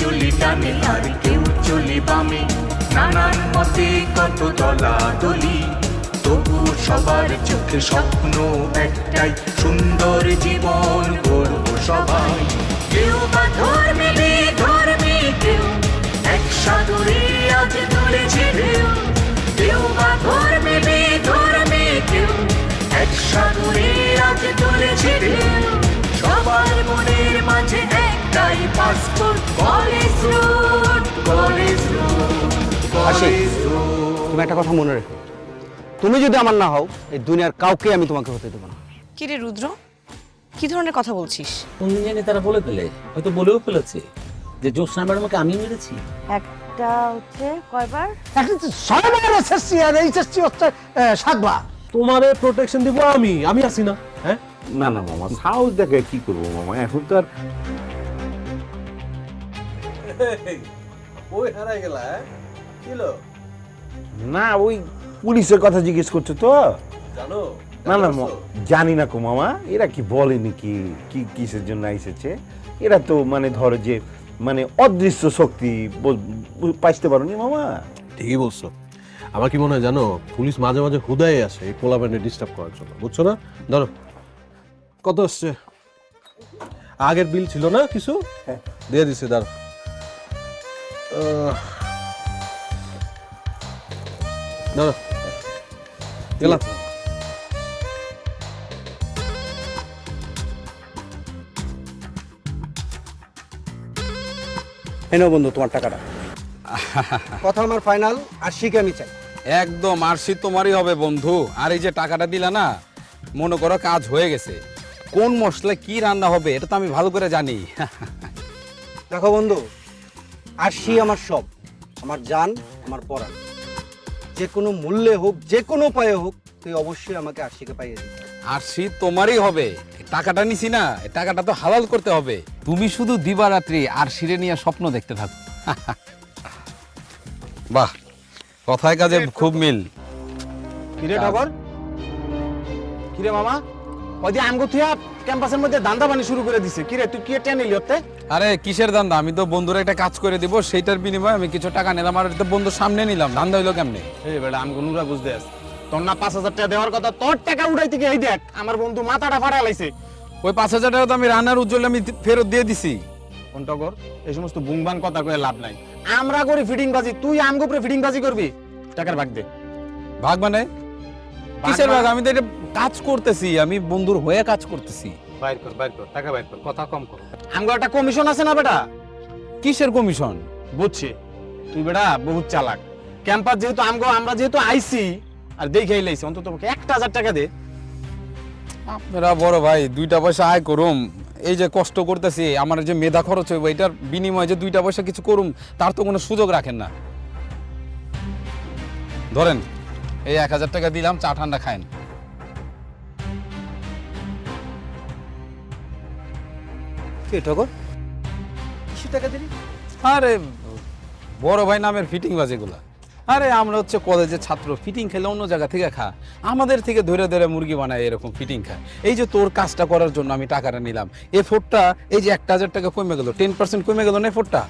চলি ডানে আর কেউ চলি বামে। নানান মতে কত দলা দলি তবু সবার চোখে স্বপ্ন একটাই, সুন্দর জীবন গর্ব সবাই। কেউ বা ধর্মে ধর্মে কেউ, এক সাগরে আজ তুলেছে ঢেউ। কেউ বা ধর্মে ধর্মে কেউ, এক সাগরে আজ তুলেছে ঢেউ। সবার মনের মাঝে একটাই passport college road college road college road. তুমি একটা কথা মনে রেখো। তুমি যদি আমার না হও এই দুনিয়ার কাউকে আমি তোমাকে হতে দেবো না। কি রে রুদ্র? কি ধরনের কথা বলছিস? কোনদিন জানি তারা বলে ফেলে। হয়তো বলেও ফেলেছে যে জ্যোৎস্না ম্যাডামকে আমি মেরেছি। একটা হচ্ছে কয়বার? ছয়বার এসএসসি আর এইচএসসি হচ্ছে সাতবার। তোমারে প্রোটেকশন দিব আমি আমি আছি না। না না মামা সাহস দেখে কি করব মামা? এখন তো আর ওই হারাই গেলা কিলো না ওই পুলিশের কথা জিজ্ঞেস করছ তো? জানো না না জানি না কো মামা এরা কি বলেনি কি কি কিসের জন্য এসেছে? এরা তো মানে ধরো যে মানে অদৃশ্য শক্তি পাইতে পারোনি মামা? ঠিকই বলছো। আমার কি মনে হয় জানো পুলিশ মাঝে মাঝে হুদায় আসে এই পোলা ডিস্টার্ব করার জন্য বুঝছ না? ধরো কত আসছে? আগের বিল ছিল না কিছু? দিয়ে দিছে দাঁড়। ধরো গেলাম। এনো বন্ধু তোমার টাকাটা। কথা আমার ফাইনাল আর শিখে আমি চাই। একদম আরশি তোমারই হবে বন্ধু। আর এই যে টাকাটা দিলা না মনে করো কাজ হয়ে গেছে। কোন মশলা কি রান্না হবে এটা তো আমি ভালো করে জানি। দেখো বন্ধু আরশি আমার সব আমার জান আমার পরাণ। যে কোনো মূল্যে হোক যে কোনো উপায়ে হোক তুই অবশ্যই আমাকে আরশিকে পাইয়ে দিবি। আরশি তোমারই হবে টাকাটা নিছি না এই টাকাটা তো হালাল করতে হবে। তুমি শুধু দিবারাত্রি আর শিরে নিয়ে স্বপ্ন দেখতে থাকো। বাহ কথায় কাজে খুব মিল। কিরে টগর কিরে মামা? ওই যে আমগো তুই ক্যাম্পাসের মধ্যে দান্দা বানি শুরু করে দিছে। কিরে তুই কি টেনে নিলি ওতে? আরে কিসের ধান্দা? আমি তো বন্ধুর একটা কাজ করে দিব সেইটার বিনিময়ে আমি কিছু টাকা নিলাম আর এটা বন্ধুর সামনে নিলাম। ধান্দা হইল কেমনে? এই বেটা আমগো নুরা বুঝতে আস তোর না পাঁচ হাজার টাকা দেওয়ার কথা তোর টাকা উঠাইতে গিয়ে এই দেখ আমার বন্ধু মাথাটা ফাটা লাইছে। ওই পাঁচ হাজার টাকা তো আমি রান্নার উজ্জ্বল আমি ফেরত দিয়ে দিছি। কোন টগর এই সমস্ত বুংবান কথা কয়ে লাভ নাই। আমরা করি ফিটিং বাজি তুই আমগো উপরে ফিটিং বাজি করবি। টাকার ভাগ দে। ভাগ মানে? কিসের ভাগ আমি তো এটা কাজ করতেছি আমি বন্ধুর হয়ে কাজ করতেছি। বাইর কর বাইর কর টাকা বাইর কর কথা কম কর। আমগো একটা কমিশন আছে না বেটা? কিসের কমিশন বুঝছি। তুই বেটা বহুত চালাক। ক্যাম্পাস যেহেতু আমগো আমরা যেহেতু আইছি আর দেখে লাইছি অন্তত তোকে একটা হাজার টাকা দে। আপনারা বড় ভাই দুইটা পয়সা আয় করুম। এই যে কষ্ট করতেছি আমার যে মেধা খরচ হইব এটার বিনিময়ে যে দুইটা পয়সা কিছু করুম তার তো কোনো সুযোগ রাখেন না। ধরেন এই এক হাজার টাকা দিলাম চা ঠান্ডা খায়েন। কি টগর কিসে টাকা দিলি? আরে বড় ভাই নামের ফিটিং বাজেগুলা আরে আমরা হচ্ছে কলেজের ছাত্র ফিটিং খেলে অন্য জায়গা থেকে খা। আমাদের থেকে ধরে ধরে মুরগি বানায় এরকম ফিটিং খায় এই যে তোর কাজটা করার জন্য আমি টাকাটা নিলাম। এফোর্টটা এই যে একটা হাজার টাকা কমে গেল টেন পার্সেন্ট কমে গেল না এফোর্টটা?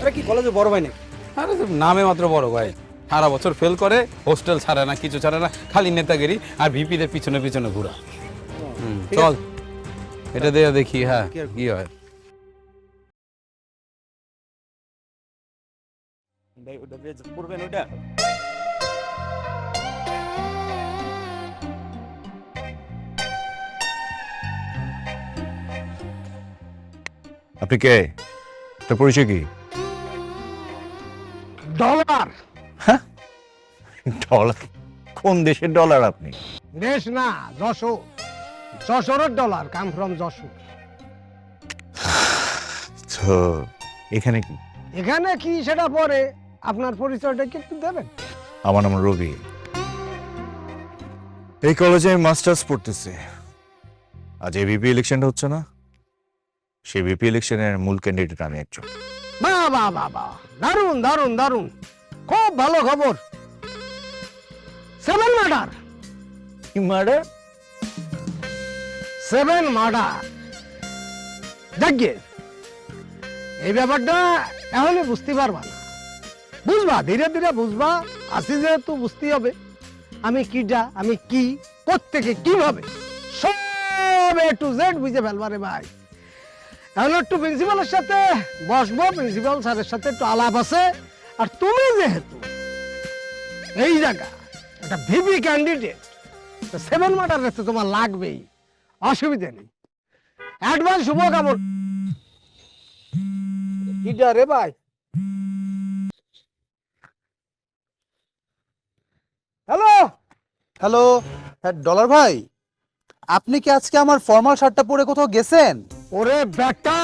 আরে কি কলেজে বড় ভাই নাকি? আরে নামে মাত্র বড় ভাই। সারা বছর ফেল করে হোস্টেল ছাড়ে না কিছু ছাড়ে না খালি নেতাগিরি আর ভিপিদের পিছনে পিছনে ঘোরা। চল। এটা দিয়ে দেখি হ্যাঁ কি হয়। আপনি কে? তার পরিচয় কি? ডলার। ডলার। কোন দেশের ডলার আপনি? দেশ না যশোর। যশোরের ডলার কাম ফ্রম যশোর। তো এখানে কি? এখানে কি সেটা পরে? আপনার পরিচয়টা কি একটু দেবেন? আমার নাম রবি। এই কলেজে আমি মাস্টার্স পড়তেছি। আজ এবিপি ইলেকশনটা হচ্ছে না? সেই বিপি ইলেকশনের মূল ক্যান্ডিডেট আমি একজন। বাহ বাহ বাহ বাহ। দারুণ দারুণ দারুণ খুব ভালো খবর। Seven murder murder seven murder যাকে এই ব্যাপারটা এখনই বুঝতে পারবা না। বুঝবা ধীরে ধীরে বুঝবা আসি যেহেতু বুঝতে হবে। আমি কিটা আমি কি প্রত্যেকে কীভাবে? সব এ টু জেড বুঝে ফেলবা রে ভাই। এখন একটু প্রিন্সিপালের সাথে বসবো প্রিন্সিপাল স্যারের সাথে একটু আলাপ আছে। আর তুমি যেহেতু এই জায়গা একটা ভিভি ক্যান্ডিডেট তো সেভেন মার্টার তো তোমার লাগবেই অসুবিধা নেই। অ্যাডভান্স শুভকামনা। কিটা রে ভাই? হ্যালো? হ্যালো হ্যাঁ ডলার ভাই আপনি কি আজকে আমার ফর্মাল শার্টটা পরে কোথাও গেছেন? ওরে বেটা!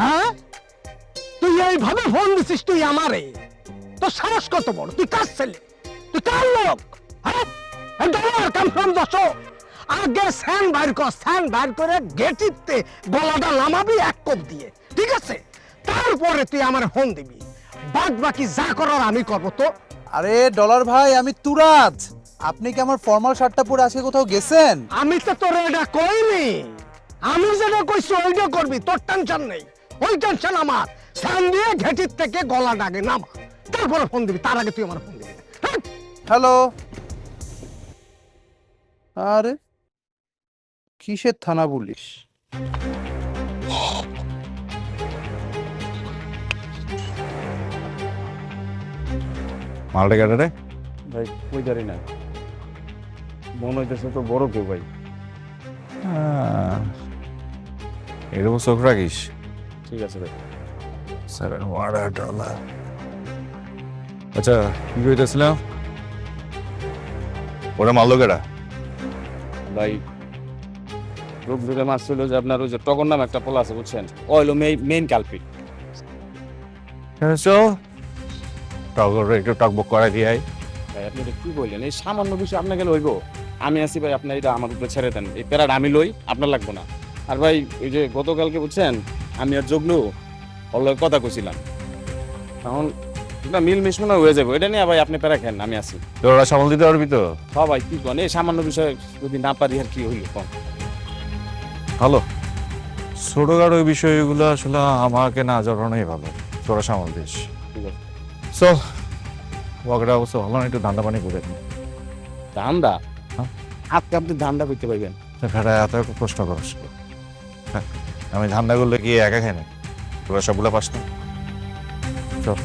হ্যাঁ? তুই এইভাবে ফোন দিছিস তুই আমারে? তোর সাহস কত বড়? তুই কাজ ছেলে? তুই কার লোক হ্যাঁ ডলার কাম ফ্রম দশ আগে স্যান বাইর কর স্যান বাইর করে গেটিতে গলাটা নামাবি এক কোপ দিয়ে। ঠিক আছে? তারপরে তুই আমার ফোন দিবি। বাদ বাকি যা করার আমি করব তো। আরে ডলার ভাই আমি তুরাজ। আপনি কি আমার ফর্মাল শার্টটা পরে আজকে কোথাও গেছেন? আমি তো তোর এটা কইনি। আমি যেটা কইছি ওইটা করবি তোর টেনশন নেই। ওই টেনশন আমার। স্যান দিয়ে ঘেটির থেকে গলা ডাকে নামা। তারপরে ফোন দিবি তার আগে তুই আমার ফোন? হ্যালো। আরে কিসের থানা পুলিশ? মালটা কেটে রে ভাই ওই জানি না? মনে হইতেছে তো বড় কেউ ভাই। এরকম চোখ রাখিস। ঠিক আছে ভাই। Seven dollar. আচ্ছা কি কইতেছিলাম? ওরা মারলো কেডা? ভাই রূপ মাছ ছিল যে আপনার ওই যে টগর নাম একটা পোলা আছে বুঝছেন? ওইলো মেইন কালপিট চল টগর একটু টকবক করা দিয়ে আয়। ভাই আপনি এটা কি বললেন? এই সামান্য বিষয় আপনাকে লইব আমি আছি ভাই আপনার এটা আমার উপরে ছেড়ে দেন। এই প্যারাটা আমি লই আপনার লাগবো না। আর ভাই ওই যে গতকালকে বুঝছেন আমি আর জগলু লগে কথা কইছিলাম। এখন এটা মিল মিশমনা হয়ে যাবে এটা নিয়ে ভাই আপনি প্যারা খেন আমি আছি। তোরা সামাল দিতে পারবি তো? হ্যাঁ ভাই কি কন? এই সামান্য বিষয় যদি না পারি আর কি হইল কম ভালো। ছোটখাটো ওই বিষয়গুলো আসলে আমাকে না জানানোই ভালো তোরা সামাল দিস। ঠিক আছে। চল ওয়াকটা অবশ্য ভালো না একটু ধান্দা পানি করে নি ধান্দা? হ্যাঁ? আপনি ধান্দা করতে পারবেন? ফেরা এত প্রশ্ন করস। হ্যাঁ, আমি ধান্দা করলে কি একা খাই না তোরা সবগুলো পাস না? চল।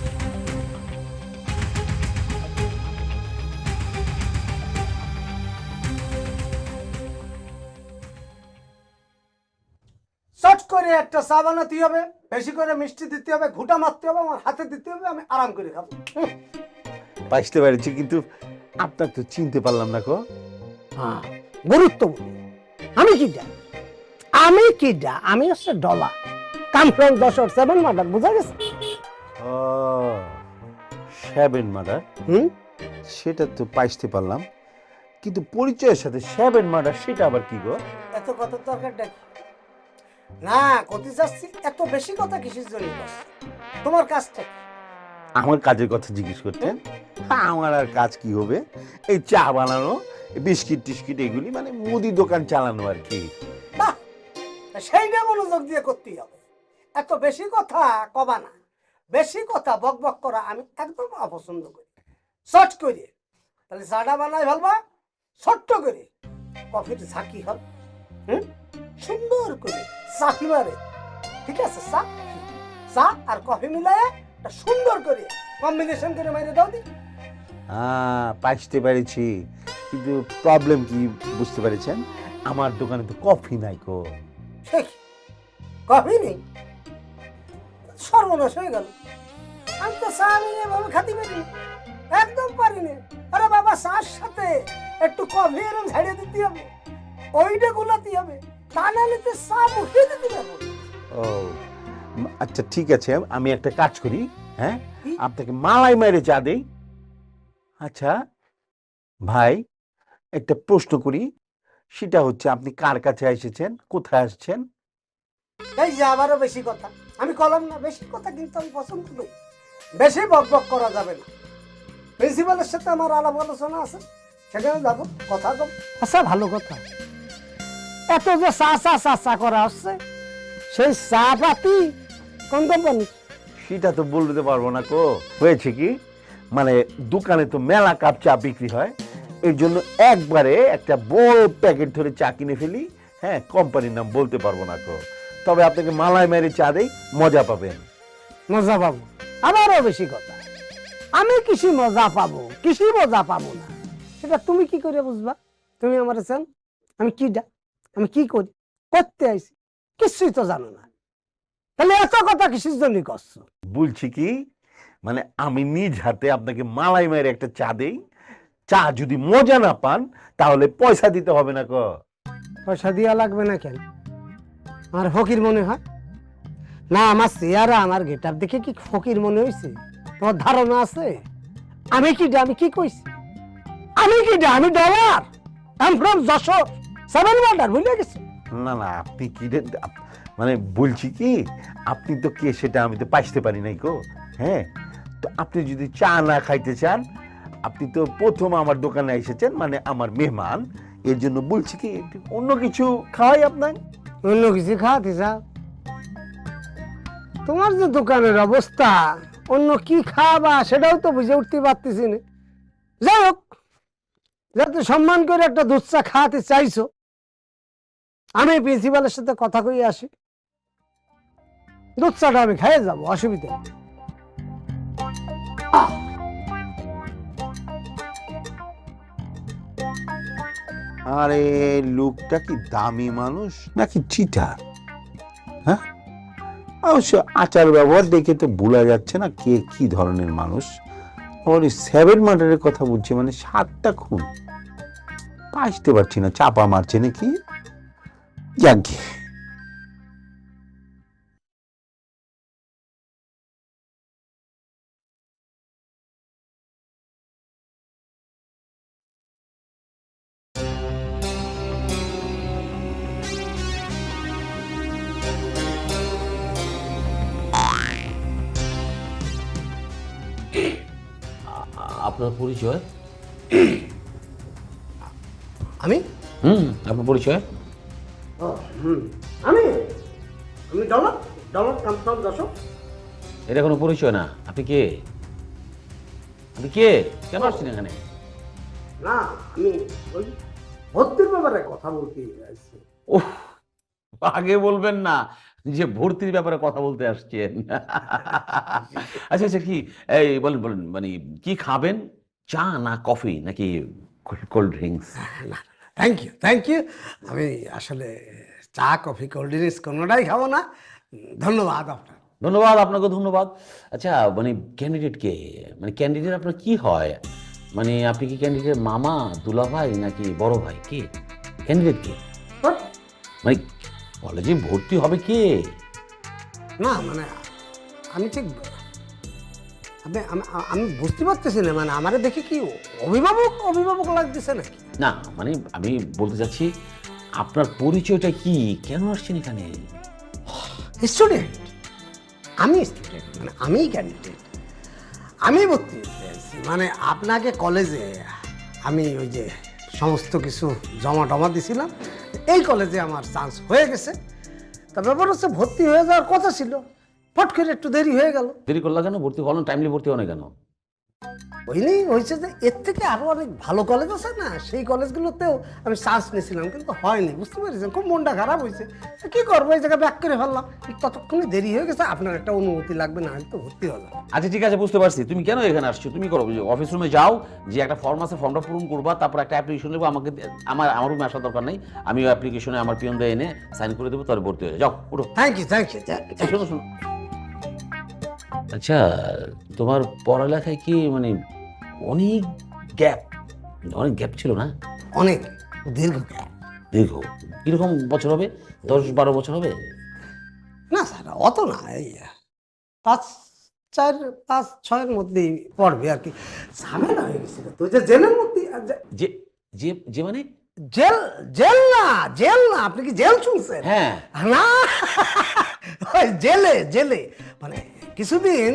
একটা চা বানাতে হবে বেশি করে মিষ্টি দিতে হবে ঘুটা মারতে হবে আমার হাতে দিতে হবে আমি আরাম করে খাব। পাইতে পেরেছি কিন্তু আপনার তো চিনতে পারলাম না কো হ্যাঁ গুরুত্বপূর্ণ। আমি কিটা আমি কিটা আমি হচ্ছে ডলা কাম ফ্রম দশর সেভেন মার্ডার বোঝা গেছে? ও সেভেন মার্ডার হুম? সেটা তো পাইতে পারলাম। কিন্তু পরিচয়ের সাথে সেভেন মার্ডার সেটা আবার কি গো? এত কথা দরকার ডাকি না কতি যাচ্ছি এত বেশি কথা কিসের জন্য তোমার কাজটা? আমার কাজের কথা জিজ্ঞেস করতেন আমার আর কাজ কি হবে? এই চা বানানো বিস্কিট টিস্কিট এগুলি মানে মুদি দোকান চালানো আর কি। সেইটা মনোযোগ দিয়ে করতেই হবে। এত বেশি কথা কবা না। বেশি কথা বক বক করা আমি একদম অপছন্দ করি। শর্ট করে তাহলে চাটা বানাই ফেলবা ছোট্ট করে। কফির ঝাঁকি হল হুম? সুন্দর করে চাকি মারে ঠিক আছে চা চা আর কফি মিলায় একটা সুন্দর করে কম্বিনেশন করে মাইরে দাও দি। হ্যাঁ পাইতে পেরেছি কিন্তু প্রবলেম কি বুঝতে পেরেছেন? আমার দোকানে তো কফি নাই কো। ঠিক কফি নেই। সর্বনাশ হয়ে গেল। আমি তো চা আমি এভাবে খাতে পারি একদম পারিনি আরে বাবা চার সাথে একটু কফি এরকম ঝাড়িয়ে দিতে হবে। ওইটা গুলাতে হবে তা নাহলে তো চা মুখে দিতে না। ও আচ্ছা ঠিক আছে আমি একটা কাজ করি হ্যাঁ? আপনাকে মালাই মেরে চা দেই। আচ্ছা ভাই একটা প্রশ্ন করি সেটা হচ্ছে আপনি কার কাছে এসেছেন? কোথায় আসছেন? এই যে আবারও বেশি কথা। আমি কলম না বেশি কথা কিন্তু আমি পছন্দ করি। বেশি বক বক করা যাবে না। প্রিন্সিপালের সাথে আমার আলাপ আলোচনা আছে সেখানে যাব কথা কম আচ্ছা ভালো কথা। এত যে চা চা চা চা করা হচ্ছে সেই চা পাতি কোন কোম্পানি? সেটা তো বলতে পারব না কো। হয়েছে কি? মানে দোকানে তো মেলা কাপ চা বিক্রি হয় এর জন্য একবারে একটা বড় প্যাকেট ধরে চা কিনে ফেলি হ্যাঁ কোম্পানির নাম বলতে পারব না কো। তবে আপনাকে মালাই মেরে চা দেই মজা পাবেন। মজা পাবো? আবারও বেশি কথা। আমি কিসি মজা পাবো কিসি মজা পাবো না। সেটা তুমি কি করে বুঝবা? তুমি আমার চেন আমি কি ডা আমি কি করি? করতে আইছি। কিছুই তো জানো না। তাহলে এত কথা কিসির জন্য করছ? বলছি কি মানে আমি নিজ হাতে আপনাকে মালাই মেরে একটা চা দেই। চা যদি মজা না পান তাহলে পয়সা দিতে হবে না কো। পয়সা দিয়া লাগবে না কেন? আমার ফকির মনে হয়। না আমার চেয়ারা আমার গেটার দেখে কি ফকির মনে হয়েছে তোমার ধারণা আছে? আমি কি আমি কি কইছি? আমি কি আমি dollar? I from Jessore. Seven wonder বুঝলে গেছি? না না আপনি কি রে মানে বলছি কি আপনি তো কে সেটা আমি তো পাইতে পারি নাই গো হ্যাঁ? তো আপনি যদি চা না খাইতে চান আপনি তো প্রথম আমার দোকানে এসেছেন মানে আমার মেহমান এর জন্য বলছি কি অন্য কিছু খাওয়াই আপনার অন্য কিছু খাওয়াতে চাও? তোমার যে দোকানের অবস্থা অন্য কি খাওয়াবা সেটাও তো বুঝে উঠতে পারতেছি না। যাই হোক যাতে সম্মান করে একটা দুধ চা খাওয়াতে চাইছো আমি প্রিন্সিপালের সাথে কথা কই আসি। দুধ চাটা আমি খাইয়ে যাব অসুবিধা আরে লোকটা কি দামি মানুষ? নাকি চিটার? হ্যাঁ? অবশ্য আচার ব্যবহার দেখে তো বোঝা যাচ্ছে না কে কি ধরনের মানুষ। ওর সেভেন মার্ডারের কথা বলছে মানে সাতটা খুন। পাইতে পারছি না চাপা মারছে নাকি? যাকে আপনার পরিচয়? আমি? হুম আপনার পরিচয়? আমি? আমি ডলার ডলার কাম ফ্রম এটা কোনো পরিচয় না। আপনি কে? আপনি কে? কেন আসছেন এখানে? না আমি ওই ভর্তির ব্যাপারে কথা বলতে আসছি। ওহ আগে বলবেন না যে ভর্তির ব্যাপারে কথা বলতে আসছেন। আচ্ছা আচ্ছা কি? এই বলেন বলেন মানে কি খাবেন? চা না কফি নাকি cold drinks thank you thank you আমি আসলে চা কফি কোল্ড ড্রিঙ্কস কোনোটাই খাব না। ধন্যবাদ আপনার ধন্যবাদ আপনাকে ধন্যবাদ। আচ্ছা মানে ক্যান্ডিডেট কে? মানে ক্যান্ডিডেট আপনার কি হয়? মানে আপনি কি ক্যান্ডিডেট মামা দুলাভাই নাকি বড় ভাই? কে? ক্যান্ডিডেট কে? মানে কলেজে ভর্তি হবে কে? না মানে আমি ঠিক আমি বুঝতে পারতেছি না মানে আমারে দেখে কি অভিভাবক অভিভাবক লাগতেছে নাকি? না মানে আমি বলতে চাচ্ছি আপনার পরিচয়টা কি? কেন আসছেন এখানে? স্টুডেন্ট আমি স্টুডেন্ট মানে আমি ক্যান্ডিডেট আমি ভর্তি হতে চাইছি। মানে আপনাকে কলেজে আমি ওই যে সমস্ত কিছু জমা টমা দিছিলাম। এই কলেজে আমার চান্স হয়ে গেছে। তা ব্যাপার হচ্ছে ভর্তি হয়ে যাওয়ার কথা ছিল। ফট করে একটু দেরি হয়ে গেল। দেরি করলা কেন? ভর্তি হলো টাইমলি ভর্তি হলো না কেন? হইনি হয়েছে যে এর থেকে আরও অনেক ভালো কলেজ আছে না সেই কলেজগুলোতেও আমি চান্স নিয়েছিলাম কিন্তু হয়নি বুঝতে পেরেছেন খুব মনটা খারাপ হয়েছে। কি করব? এই জায়গায় ব্যাক করে ফেললাম। ততক্ষণে দেরি হয়ে গেছে আপনার একটা অনুমতি লাগবে না তো ভর্তি হলাম আচ্ছা ঠিক আছে বুঝতে পারছি। তুমি কেন এখানে আসছো? তুমি করো অফিস রুমে যাও যে একটা ফর্ম আছে ফর্মটা পূরণ করবা তারপর একটা অ্যাপ্লিকেশন দেবো আমাকে আমার আমার রুমে আসার দরকার নেই। আমি ওই অ্যাপ্লিকেশনে আমার পিয়ন দিয়ে এনে সাইন করে দেবো তারপর ভর্তি হয়ে যাও। উঠো। থ্যাংক ইউ থ্যাংক ইউ শোনো শোনো। আচ্ছা তোমার পড়ালেখায় কি মানে অনেক গ্যাপ অনেক গ্যাপ ছিল না? অনেক দীর্ঘ গ্যাপ দীর্ঘ? কীরকম বছর হবে? দশ বারো বছর হবে? না স্যার অত না এই পাঁচ চার পাঁচ ছয়ের মধ্যেই পড়বে আর কি। ঝামেলা হয়ে গেছিল তো যে জেলের মধ্যে যে যে যে মানে? জেল জেল না জেল না আপনি কি জেল শুনছেন? হ্যাঁ। না জেলে জেলে। মানে কিছুদিন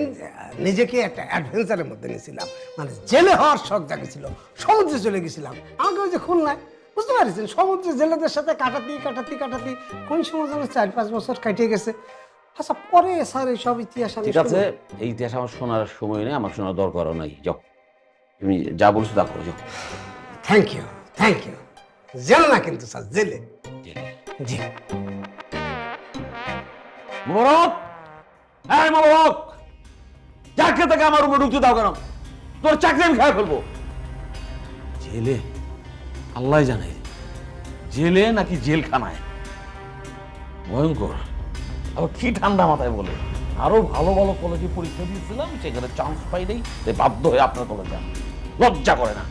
নিজেকে একটা অ্যাডভেঞ্চারের মধ্যে নিয়েছিলাম। মানে জেলে হওয়ার শখ জাগেছিল সমুদ্রে চলে গেছিলাম। আমাকে ওই যে খুলনায় বুঝতে পারছেন? সমুদ্রে জেলেদের সাথে কাটাতি কাটাতি কাটাতি কোন সময় যেন চার পাঁচ বছর কাটিয়ে গেছে। আচ্ছা পরে স্যার এইসব ইতিহাস আমি ঠিক আছে এই ইতিহাস আমার শোনার সময় নেই আমার শোনার দরকারও নাই। যাও তুমি যা বলছো তা করো যাও। Thank you thank you jail না কিন্তু স্যার জেলে। জি। মোবারক! এই মোবারক চাকরি থেকে আমার উপর ঢুকতে দাও কেন? তোর চাকরি আমি খাই ফেলব। জেলে, আল্লাহ জানে, জেলে নাকি জেলখানায়? ভয়ঙ্কর। আবার কি ঠান্ডা মাথায় বলে? আরও ভালো ভালো কলেজে পরীক্ষা দিয়েছিলাম, সেখানে চান্স পাই নেই বাধ্য হয়ে আপনার কলেজে লজ্জা করে না।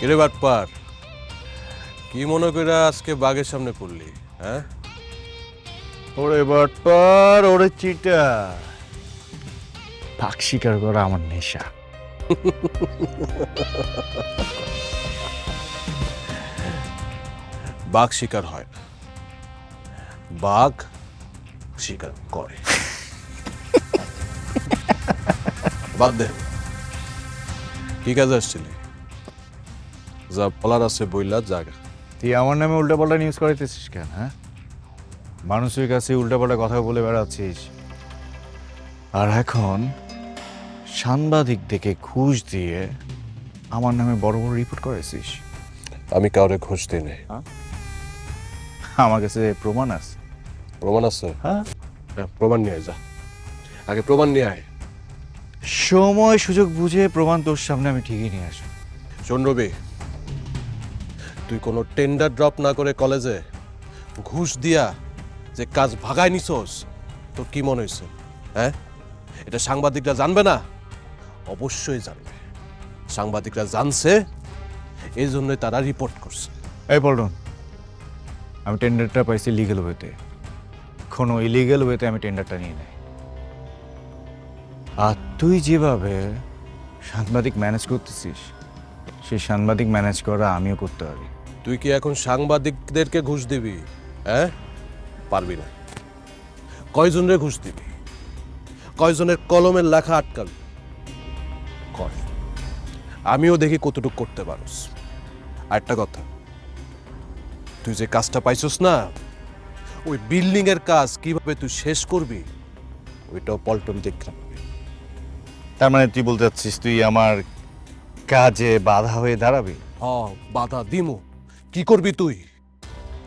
কিরে বাটপার? কি মনে করে আজকে বাঘের সামনে পড়লি হ্যাঁ? ওরে বটপার ওরে চিটা। পাক শিকার করা আমার নেশা। বাঘ শিকার হয়। না বাঘ শিকার করে। বাদ দে। কি কাজে আসছিলি? যা বলার আছে বইলা জাগা তুই আমার নামে উল্টাপাল্টা নিউজ করাইতেছিস কেন হ্যাঁ? মানুষের কাছে উল্টাপাল্টা কথা বলে বেড়াচ্ছিস। আর এখন সাংবাদিক দেখে ঘুষ দিয়ে আমার নামে বড় বড় রিপোর্ট করেছিস আমি কাউরে ঘুষ দিই নাই। আমার কাছে প্রমাণ আছে। প্রমাণ আছে? হ্যাঁ। হ্যাঁ, প্রমাণ নিয়ে যা। আগে প্রমাণ নিয়ে আয়। সময় সুযোগ বুঝে প্রমাণ তোর সামনে আমি ঠিকই নিয়ে আসব। শোন রবি তুই কোনো টেন্ডার ড্রপ না করে কলেজে ঘুষ দিয়া যে কাজ ভাগায় নিছস, তোর কি মনে হয়েছে হ্যাঁ? এটা সাংবাদিকরা জানবে না? অবশ্যই জানবে। সাংবাদিকরা জানছে এই জন্যই তারা রিপোর্ট করছে। এই পল্টন, আমি টেন্ডারটা পাইছি লিগেল ওয়েতে কোনো ইলিগেল ওয়েতে আমি টেন্ডারটা নিয়ে নেই। আর তুই যেভাবে সাংবাদিক ম্যানেজ করতেছিস, সেই সাংবাদিক ম্যানেজ করা আমিও করতে পারি। তুই কি এখন সাংবাদিকদেরকে ঘুষ দিবি? হ্যাঁ? পারবি না। কয়জনের ঘুষ দিবি? কয়জনের কলমের লেখা আটকাবি? কর আমিও দেখি কতটুকু করতে পারস। আরেকটা কথা তুই যে কাজটা পাইছস না ওই বিল্ডিং এর কাজ কীভাবে তুই শেষ করবি ওইটাও পল্টন দেখলাম তার মানে তুই বলতে চাচ্ছিস তুই আমার কাজে বাধা হয়ে দাঁড়াবি? হ বাধা দিমু। কি করবি তুই?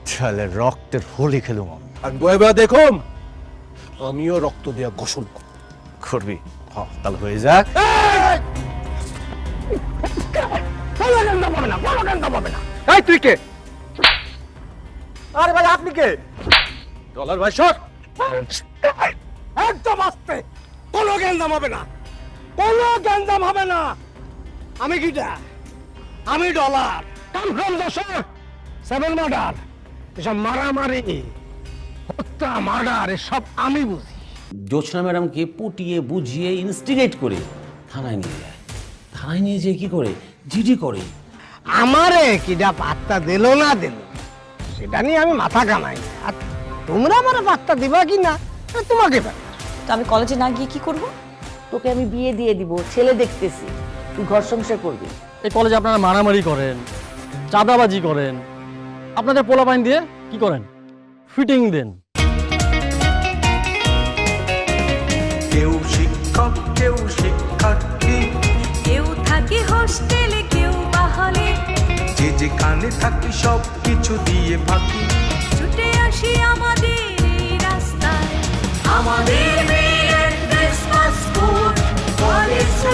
তাহলে রক্তের হোলি খেলুম আমি। আর বয়ে বয়ে দেখুম আমিও রক্ত দেয়া গোসল করবি। হ্যাঁ তাহলে হয়ে যাক এই! তুই কে? আরে ভাই আপনি কে? ডলার ভাই সর। একদম আস্তে। কোনো গ্যাঞ্জাম হবে না কোনো গ্যাঞ্জাম হবে না। আমি কিটা আমি ডলার। কাম ফ্রম দশর সেভেন মার্ডার এসব মারামারি। হত্যা মার্ডার এসব আমি বুঝি। ম্যাডামকে পুটিয়ে বুঝিয়ে ইনস্টিগেট করে থানায় নিয়ে যায়। থানায় নিয়ে যেয়ে কি করে? জিডি করে। আমারে কিডা পাত্তা দিল না দিল সেটা নিয়ে আমি মাথা কামাই না। আর তোমরা আমার পাত্তা দিবা কি না এটা তোমাকে ব্যাপার। তো আমি কলেজে না গিয়ে কি করব? তোকে আমি বিয়ে দিয়ে দিব ছেলে দেখতেছি তুই ঘর সংসার করবি। এই কলেজে আপনারা মারামারি করেন। চাঁদাবাজি করেন। আপনাদের পোলা পাইন দিয়ে কি করেন? ফিটিং দেন। কেউ শিক্ষক কেউ শিক্ষার্থী। কেউ থাকে হোস্টেলে কেউ বাহলে। যে যে কানে থাকি সব কিছু দিয়ে ফাঁকি। ছুটে আসি আমাদের এই রাস্তায়। আমাদের মেয়ের ক্রিসমাস ফুড কলেজ